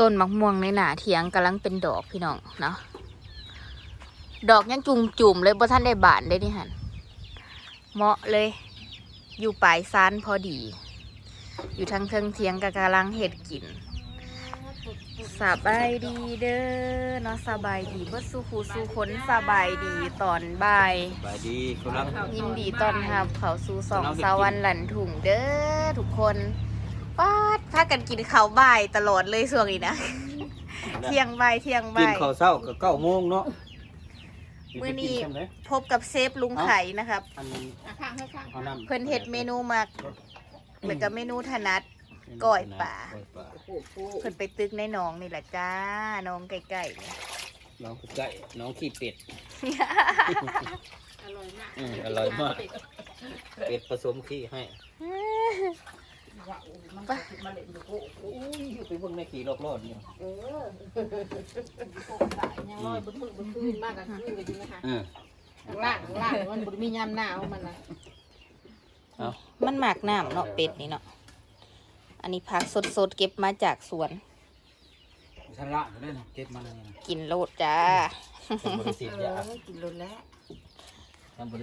ต้นมะม่วงในหนาเถียงกำลังเป็นดอกพี่น้องเนาะดอกยังจุ่มจุ่มๆเลยบ่ท่านได้บานได้นี่หันเหมาะเลย อยู่ปลายซานพอดี อยู่ทางเทิงเทียงกะกำลังเห็ดกินสบายดีเด้อเนาะสบายดีเพื่อสู้คูสู้คนสบายดีตอนบ่ายบายดีครับยินดีต้อนรับเขาสู่สองสาวันหลันถุงเด้อทุกคนป้าด พากันกินข้าวบ่ายตลอดเลยช่วงนี้นะ เที่ยงบ่ายเที่ยงกินบ่ายข้าวเช้าก็เก้าโมงเนาะมื้อนี้กิใช่ไหมพบกับเซฟลุงไข่นะครับ อันนี้ข้างให้ข้างเอาน้ำเพิ่นเฮ็ดเมนูมักเหมือนกับเมนูถนัด ก้อยป่า ก้อยป่าโอ้โหเพิ่นไปตึกในหนองนี่แหละจ้าหน้องใกล้ๆนี่น้องไก่น้องขี้เป็ด อร่อยมากอืมอร่อยมาก เป็ดผสมขี้ให้ ว่าโอ้มันก็มาเล่นดูโอ้โหโอ้ยอยู่ไปบนในขี่รอบรอดเนี่ยเออตายยังลอยบนมือบนคืนมากกับคืนเลยจริงนะคะเอืมข้างล่างข้างล่างมันบนมียามหนาวมันนะเอามันหมากน้ำเนาะเป็ดนี่เนาะ อันนี้ผักสดๆเก็บมาจากสวน ฉันละอยู่นเก็บมาเลยนะกินโลดจ้าฉันบริสิทธิ์ยา กินรถแล้ว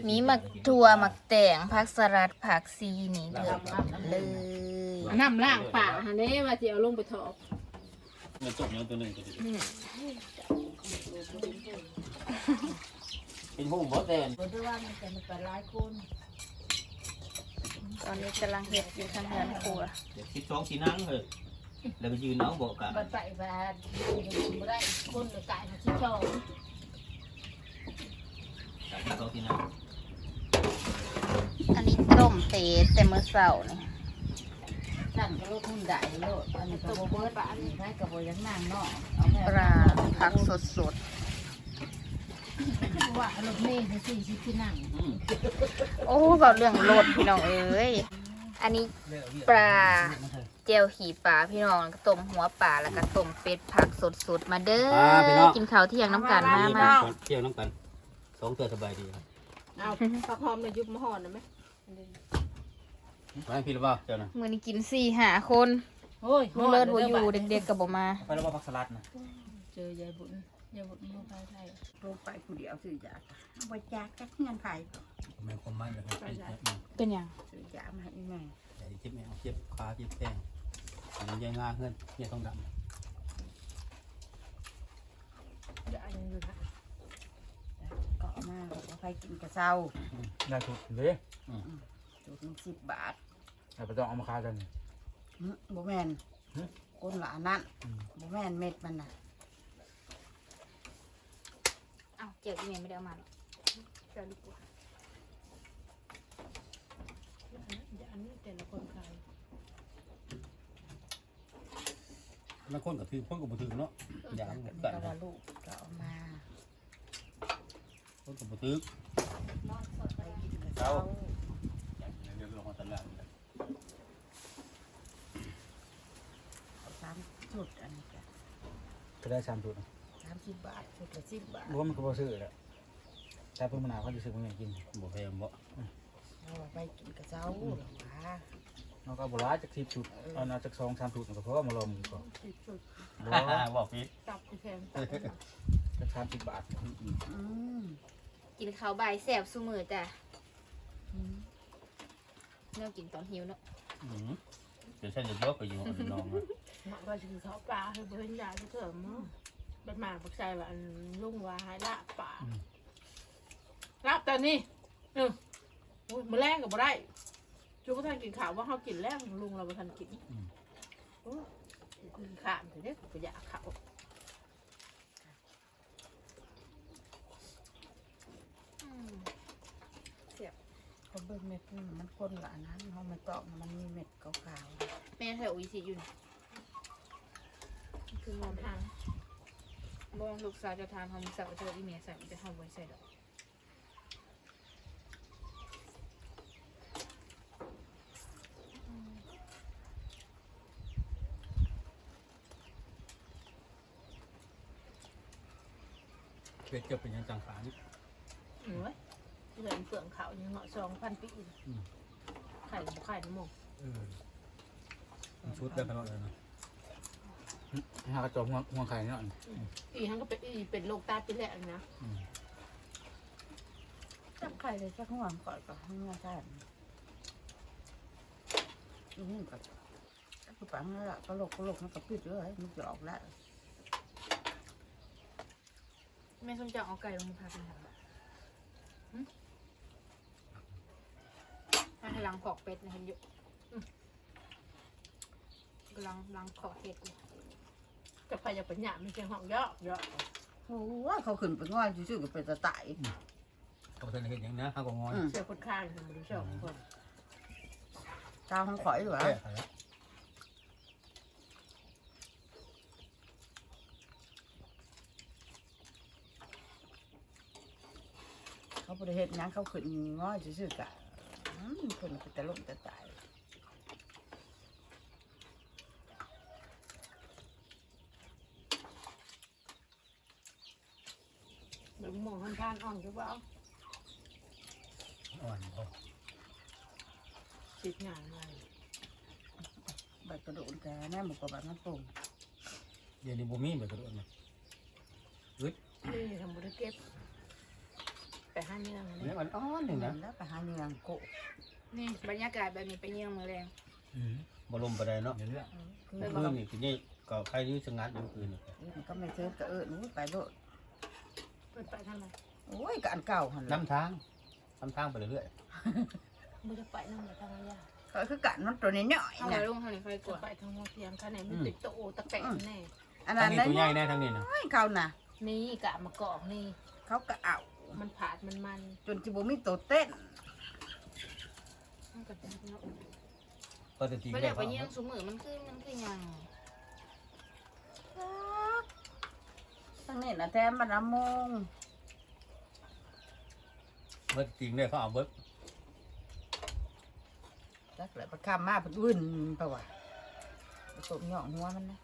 มีหมักถั่วหมักแตงผักสลัดผักซีนี่เลือกเลยน้ำล่างป่าฮันนี้ว่าจะเอาลงไปถอกเงินตกเงินตัวหนึ่งตัวเดียวอืมเป็นหูบ่แตนบนที่ว่ามันจะมันเป็นหลายคนตอนนี้กำลังเห็ดอยู่ทางเรือนครัวเดี๋ยวคิดสองสีนั่งเลยแล้วก็ยืนเอาบอกกันบัดไปบัดบ่ได้คนเลยกลายมาชิดชอบคิดสองสีนั่ง อันนี้ต้มเป็ดแต่เมื่อเช้านี่นั่นก็รถหุ่นได้รถอันนี้ก็บ่เบิดอันนี้ให้ก็บ่ยังนั่งเนาะเอาแม่ปลาผักสดสดว่ารถเมย์จะสี่สิบที่นั่งอืมๆโอ้เบาเรื่องรสพี่น้องเอ้ยอันนี้ปลาเจลขี่ปลาพี่น้องแล้วก็ต้มหัวปลาแล้วก็ต้มเป็ดผักสดสดๆมาเด้อกินข้าวเที่ยงน้ำกันมามาเที่ยวน้ำกัน สองตัวสบายดีครับเอาผักหอมในยุบมะฮอนนะไหมไปพี่หรือเปล่าเจ้านะมื้อนี้กินสี่หาคนโอ้ยลุงเลิศบ่อยู่เด็กๆก็บ่มาไปแล้วว่าผักสลัดนะเจอยายบุญยายบุญมาไปไทยลงไปผู้เดียวซื้อยาบริจาคจักเงินไผ่ไม่คมมันเลยครับเป็นหยังซื้อยามาให้แม่แต่เจ็บไม่เอาเจ็บขาเจ็บแข้งอันนี้ยังงาเพื่อนเนี่ยต้องดยายยังอยู่นะ ก็เอามาบอกว่าใครกินกระเซ้าได้ถูกเลยจุดหนึ่งสิบบาทแต่ไม่ต้องเอามาคายกัน หึบ่แม่นคนละอันนั้นบ่แม่นเม็ดมันน่ะเอ้าเจียวอีเมลไม่ได้เอามาหรอกเจียวดีกว่าอันนี้แต่ละคนขายำแล้วคนก็ถือคนก็บ่ถือเนาะอย่างอันกันี้นก็ว่าลูกก็เอามา คนก็บ่ถือไปกินกระเซ้าเดี๋ยวลงมาตลาดเอาสามจุดอันนี้ก็ก็ได้สามจุดสามสิบบาทจุดละสิบบาทรวมมันก็บ่ซื้อแหละแต่เพิ่งมะนาวเขาจะซื้อมาให้กินบ่แพงบ่เราไปกินกระเซ้าหรอวะเราก็บร้ายจากสิบจุดเอาเอาจากสองสามจุดก็เพราะว่ามาลองดีกว่าสิบสุดบ่บอกพี่ตับที่แพงจาก สามสิบบาทอืมกินข้าวบ่ายแซ่บซุมือจ้ะเนื้อกินตอนหิวเนาะเดี๋ยวฉันจะยกไปอยู่กับน้องนะมาก็ถือเขาปลาให้เบิ้ลยาที่เถิมเนาะเป็นหมาปักใจว่าอันลุงว่าให้ละป่าละแต่นี่เออมือแรงกับบ่ได้จูก็ท่านกินข้าวว่าเขากินแล้วลุงเราบ่ทันกินโอ้กินข้ามถึงเนี่ยก็อยากข้าว เขาเบิ่งเม็ดมันคนละอันนั้นเขาไม่ตอกมันมีเม็ดขาวแม่ใส่อุ้ยสิอยู่นี่คืองอนทางบ่ลูกสาวจะทานทำสักเจออีเมลใส่จะทำไว้ใส่ดอกเป็ดจะเป็นยังจังขานี่เหนื่อย เหลือเปลืองเขายังเหงาะสองพันปีไข่กับไข่น้ำมงชุดได้ขนาดนั้นนะหากระจกหัวหัวไข่เนาะอีทั้งก็เป็นอีเป็นโรคตาเป็นแหละนะจับไข่เลยสักห่วงก่อนก็ให้มาใช่อืมก็คือปังนั่นแหละก็โลกก็โลกมันก็ปิดเลยมันจะออกแล้วแม่ส้มจะเอาไก่ลงมาพักนะครับมาให้ล้างขอกเป็ดนะเห็นอยู่อืมกำลังล้างขอกเห็ดอยู่จะไปอยากเป็นหยาไม่ใช่ห้องเยอะเยอะโอ้ยเขาขึ้นไปง่อยชื่อๆก็เป็นตะไตเขาจะเห็นอย่างนี้นะเขาก็งอนอืมเสียคนข้างทำมาดูชอบคนตาของข่อยอยู่แก้วะไขแล้วเขาบริเฮ็ดหยังเขาขึ้นง่อยซื่อๆกะ อืมขึ้นไปแต่ลมแต่ตายเหมือนมองข้างๆอ่อนใช่ป่ะอ่อนพอติดงานอะไรใบกระโดดแต่แน่หมกกว่าใบมันปุ่งเดี๋ยวนี้บูมี่แบบกระโดดนะนี่ทำบริเก็บ ไปห้าเนื่องเนี่ยมันอ่อนหนึ่งนะแล้วไปหาเนืองโกะนี่บรรยากาศแบบนี้ไปเยี่ยมมือแรงบรมไปได้เนาะเดี๋ยวเรื่องคือคืนนี่ทีนี้ก็ใครยื้อสงัดอยู่คืนนี่มันก็ไม่เชิญก็เออหนูไปโลดเปิดไปทางไหนโอ้ยกอันเก่าหันน้ำทางน้ำทางไปเรื่อยมึงจะไปนั่งไปทางไหนอะก็คือกันมันตัวนี้ย่อยเอาๆไปนะลงทางนี้ไฟกจะดไปทางหัวเทียงข้างไหนมันติดโตตะแกรงแน่อันๆทานั้งนนี้นะตัวใหญ่แน่ทางนี้นะเขาน่ะนี่กะมากอกนี่ เขาก็เอา มันผาดมันมันจนจิบุมีตัวเต้นมันก็เป็นเนาะก็จะตีไม่แบได้บไปเยี่ยมสูมือมันคือมันคือหยังทั้งนี้นะแทมมันละมงเมื่อจริงเนี่ยเขาเอาเบิร์ดจักเลยประคำมาเป็นอื่นปะวะตกหย่องหัวมันนะ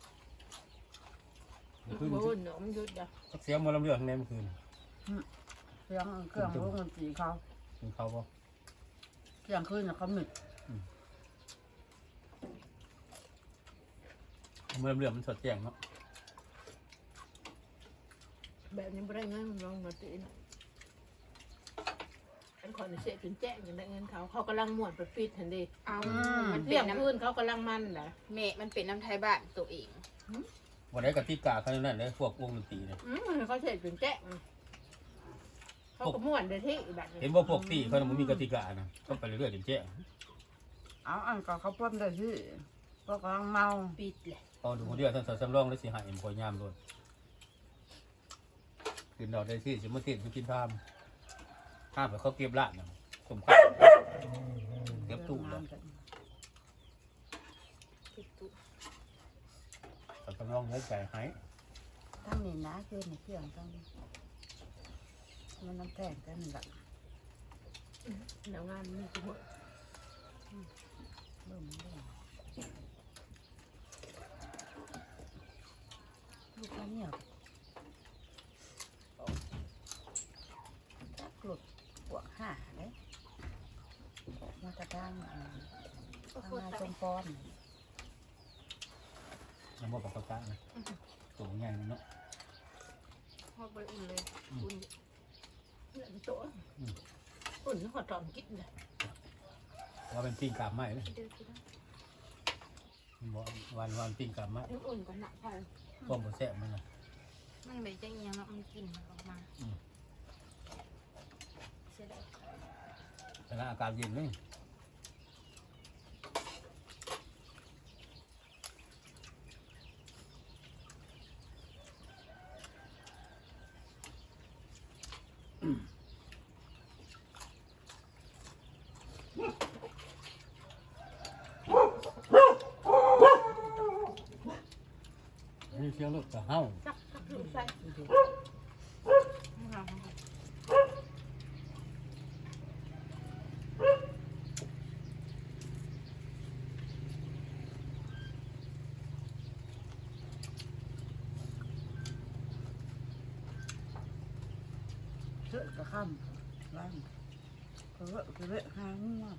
คืนโอ้หนูมันยุดอะเสียงมันลำเลือดข้างในเมื่อคืน เครื่องเครื่องลูกมันตีเขาคือเขาบอกเครื่องคืนน่ะเขาหมึกเมื่อลำเลือดมันสดแจ้งเนาะแบบนี้ไม่ได้เงินลองมาตีนอันขอเสียจนแจ้งอย่างได้เงินเขา เขากำลังหมวนไปปิดทันดีเอา มันเป็เรียนกน้พื้นเขากำลังมันเหรอำเมะมันเป็นน้ำไทยบ้านตัวเองวันไหนกับที่กาเขานั่นเลยพวกวงดนตรีเนี่ย อืมเขาเสียจนแจ้ง เขาก็ม่วนได้ที่แบบเห็นว่าพวกตีเขามันมีกติกานะก็ไปเรื่อยๆจนแจ้งเอาอันก็เขาพ่นได้ที่พวกกำลังเมาปิดเลยพอดูคนเดียวท่านสอนสำรองแล้วสิหายเอ็มพอยามโดนกินดอกได้ที่สมมติกินกินทามข้ามไปเขาเก็บละนะสมควรเก็บตู้แล้วติดตู้สอนสำรองไว้ใจหายทั้งนี้นะคือในเครื่องทั้งนี้ มันน้ำแข็งกันนั่นแหละเดี๋ยวงานมีทุกคนเบิ่มเบิ่มลูกมันเหนียวจักหลุดปวกห่าเลยออกมาตะทางอ่าก็ทางคือนาไปจมปอนน้ำมันปกตินะตัวใหญ่เนาะพอไปอุ่นเลยอุ่น เรื่องตัวอุ่นหัวตอมกินเลยว่าเป็นปิ้งกาบไม้เลยเดือดนะบอกวันวันปิ้งกาบไม้อุ่นก็หนักไปพวกบดแซ่บมันนะมันไม่จะเอียงเนาะมันกลิ่นมันออกมาอืมเสียดายแต่ละอากาศเย็นเลย เสียงรถกระเฮ้าจักจักลูกใส่ม่เอาไม่เอาเสือกระข้ามร่างกระเวะกระเวะหางว่า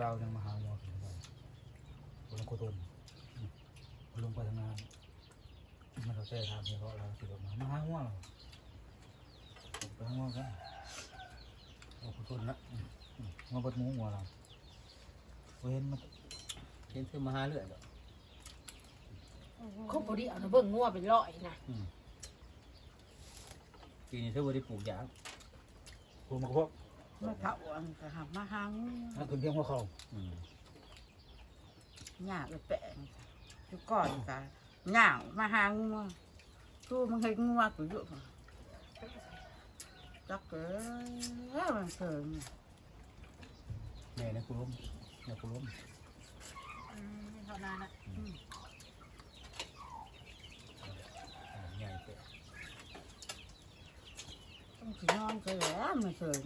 ดาวยังมาหาหมอถึงได้คนโคตร ลงไปทำงานมันเราแจ้ทางเฉพาะเราสิรถมามาหาหัวเราไปหาหัวกันโอ้ขอโทษนะมาเบดหมูหัวเราเห็นมันเห็นเธอมาหาเรื่อยดอกเขาบริเอานะเบิ่งงัวเป็นร้อยนะปีนี้เธอบ่ได้ปลูกยางกูมากระเพาะมาเผาอันก็หามาหางนั่นคือเพียงหัวเข่าอืมหญ้าไปแปะ ทุกก่อนก็หญ้ามาหางงัวตู้มันเคยงัวกูอยู่จักเอ้ยมันเกินแม่นะกูล้มแม่กูล้มเท่านั้นนะใหญ่เตะต้องสินอนก็แล้วมันเกิน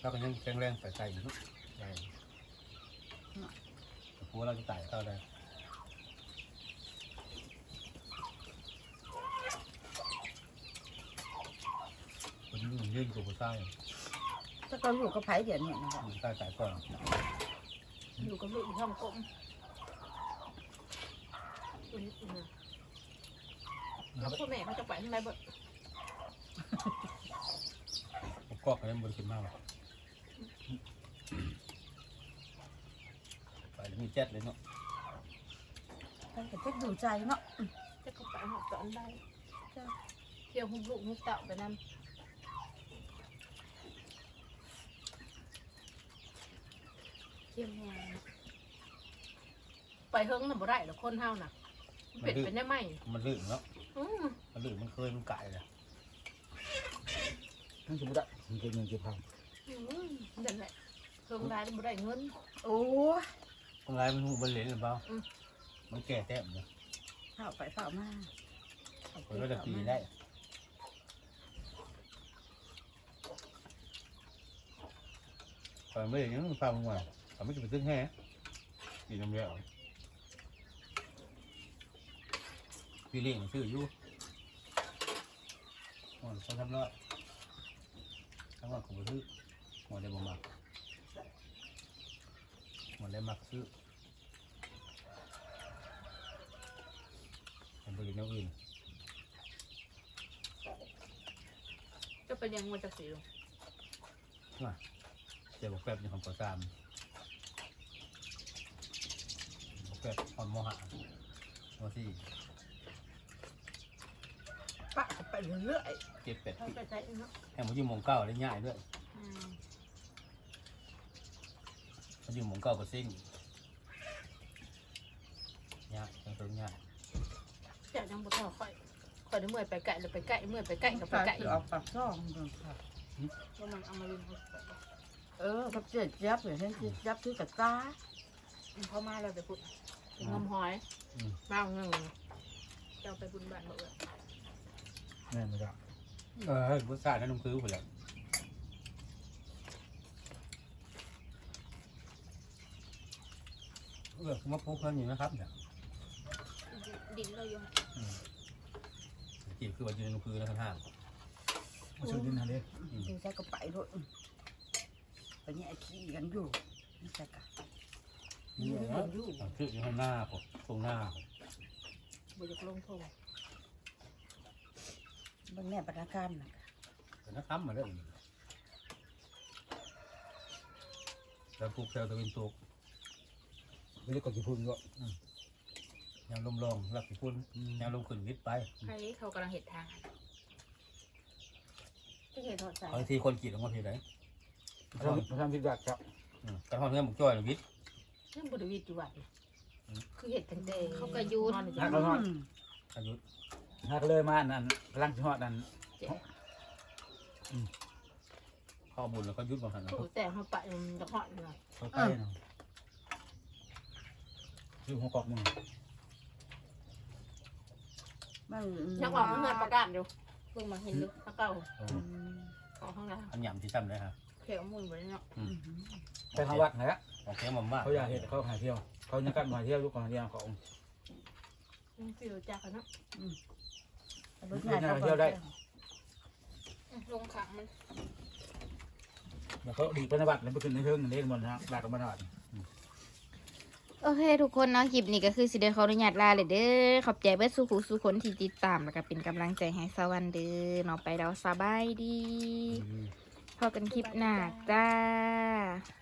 เราก็ยังแข็งแรงใส่ใจอยู่เนาะใหญ่ ผัวเราจะตายเข้าได้คนนี้มันยื่นกับผู้ชายถ้าก็ลูกก็ไผเดี๋ยวนี้นะครับผู้ชายตายก่อนอยู่กับลูกช่องกลมอืมอืมแล้วพ่อแม่เขาจะไปทางไหนบ่ผมกอกให้มันบริสุทธิ์มากไปแล้ว มีเจ็ดเลยเนาะมันก็จะดูใจเนาะจะเขาไปหอบตอนได้เที่ยวหุบลูกหุบเต่าไปนั่นเที่ยวงานไปเฮิงน่ะบ่ได้หรอกคนเฮาน่ะมันเป็ดเป็นได้ไหมมันลื่นเนาะอืมมันลื่นมันเคยมันไก่เลยทั้งสมมติอะมันเก็บเงินเก็บพังอืมนั่นแหละเฮิงได้บ่ได้เงินโอ้ ยตรงไรมันหูมันเหลนหรือเปล่าอืม มันแก่แต้มเลยเฝ้าไปเฝ้ามามันก็จะตีได้ตอนไม่ได้ยังฟังมาเขาไม่จะไปซื้อแห่ตีน้ำเลี้ยวพี่เลี้ยงซื้ออยู่อ๋อเขาทำแล้วทั้งว่าเขาไปซื้อหมดเลยบ่มักหมดเลยมักซื้อ ผมไปกินน้ำอื่นจะเป็นยังมันจะสิวเดี๋ยวบอกแป๊บอยู่ของก่อสามบอกแป๊บออนโมหะโมสี่ปะไปเรื่อยเจ็ดแปดเขาปีไปใช้เนาะแห่งมันอยู่หมองเก้าได้ง่ายด้วยอืมมันอยู่หมองเก้าก็ซิ่งง่ายยังตัวง่ายเจ้ายังบ่ทอค่อยค่อยได้เมื่อยไปไก่แล้วไปไก่เมื่อยไปไก่กับๆไปปากไก่ออกปากช่องเบิ่งค่ะว่ามันเอามาลืมเขาไปบ่เออกับเจ็ดยับอย่างเช่นเจ็ดยับที่กับตาอืมเขามาแล้วไปพูดถึงงมหอยอืมมาเอาเงินเจ้าไปบุญบ้านเขาเออแม่ไม่ได้เออเฮ้ยบุษรานั่นน้องคือไปแล้วเออมาปุ๊บเพิ่นอยู่นะครับเนี่ย ดินเราอยู่จีบคือว่าอยู่ในน้องคือนะครับห้างมาซื้อดินทะเลดูใจก็ไปด้วยไปแย่ขี้กันอยู่นี่ใช่กะนี่แหละคืออยู่ข้างหน้าผมตรงหน้าผมบ่อยากลงทงเบิ่งแน่ประการน่ะเป็นนักค้ำมาเรื่องแล้วปลูกแถวตะวันตกไม่ได้กดกี่พุ่นก็ ยามลมลงรับสิพุ่นยามลมขึ้นวิทย์ไปใครเขากำลังเห็ดทางที่เห็ดถอดสายบางทีคนกรีดออกมาทีไหนทำทำที่ดักครับกระท่อนเงื่อนบุกจ้อยวิทย์เรื่องบริวิตอยู่วัดนี่คือเห็ดตั้งแต่เขาก็ยุดนอนอยู่นัจักงเราหอดอืมอายุนักเลยมานั่นกำลังจะหอดนั่นข้อบุญแล้วก็ยุดบางหันนะถูกแต่เขาไปมันจะหอดหน่อยเขาใกล้เนาะซื้อหัวกอกมึง มันยังออกมาเงินประกาศอยู่เพิ่งมาเห็นลึกตะเก่าอืมออกข้างหน้าอันหยำที่ซ้ำเลยฮะเขียวมุนไปเนาะอืมไปทางวัดนะฮะโอเคมัมมาเขาอยากเห็นเขาหาเที่ยว เขายังกันมาเที่ยวลูกของเที่ยวของฟิวจากกันเนาะรถใหญ่เขาเที่ยวได้ลงขังมันแล้วเขาดีไปในวัดแล้วไปขึ้นในเทิงเล่นบนนะหลักกันมาหอด โอเค ทุกคนเนาะคลิปนี้ก็คือสิเดขออนุญาตลาเลยเด้อขอบใจเบิดสุขุสุคนที่ติดตามแล้วก็เป็นกำลังใจให้สวรรค์เด้อเนาะไปเราสบายดีพอกันคลิปหน้าจ้าอ